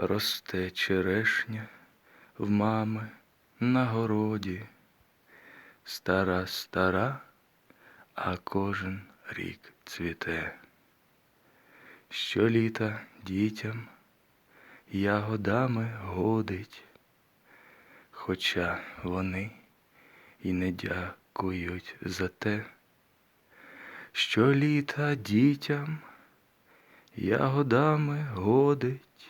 Росте черешня в мами на городі, стара, стара, а кожен рік цвіте. Щоліта дітям ягодами годить, хоча вони і не дякують за те, щоліта дітям ягодами годить,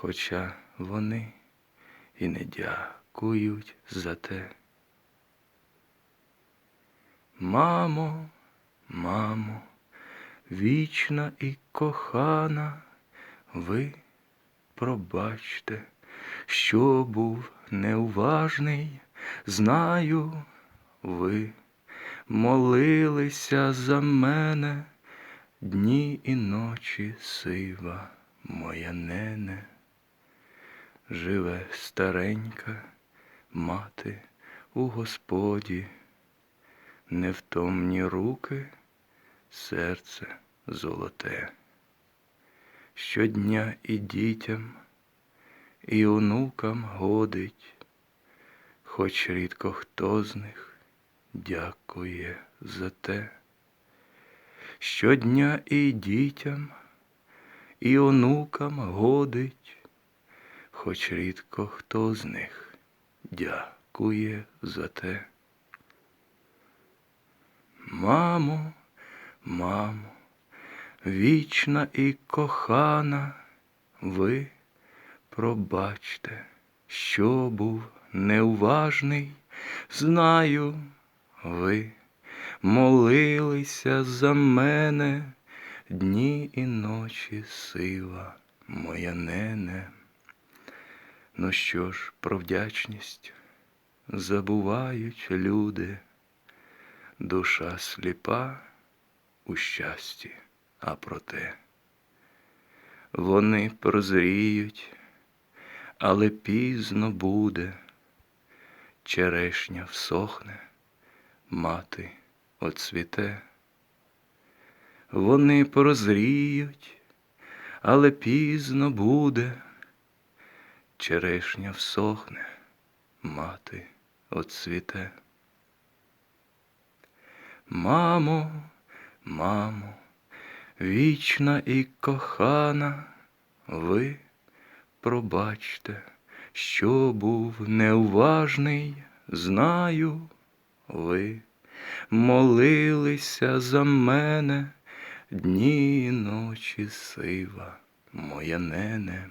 хоча вони і не дякують за те. Мамо, мамо, вічна і кохана, ви пробачте, що був неуважний, знаю, ви молилися за мене дні і ночі сива моя нене. Живе старенька мати у Господі, невтомні руки, серце золоте. Щодня і дітям, і онукам годить, хоч рідко хто з них дякує за те. Щодня і дітям, і онукам годить, хоч рідко хто з них дякує за те. Мамо, мамо, вічна і кохана, ви пробачте, що був неуважний, знаю, ви молилися за мене дні і ночі сива моя нене. Ну що ж, про вдячність забувають люди, душа сліпа у щасті, а проте вони прозріють, але пізно буде, черешня всохне, мати оцвіте. Вони прозріють, але пізно буде, черешня всохне, мати оцвіте. Мамо, мамо, вічна і кохана, ви пробачте, що був неуважний, знаю, ви молилися за мене дні і ночі сива моя нене.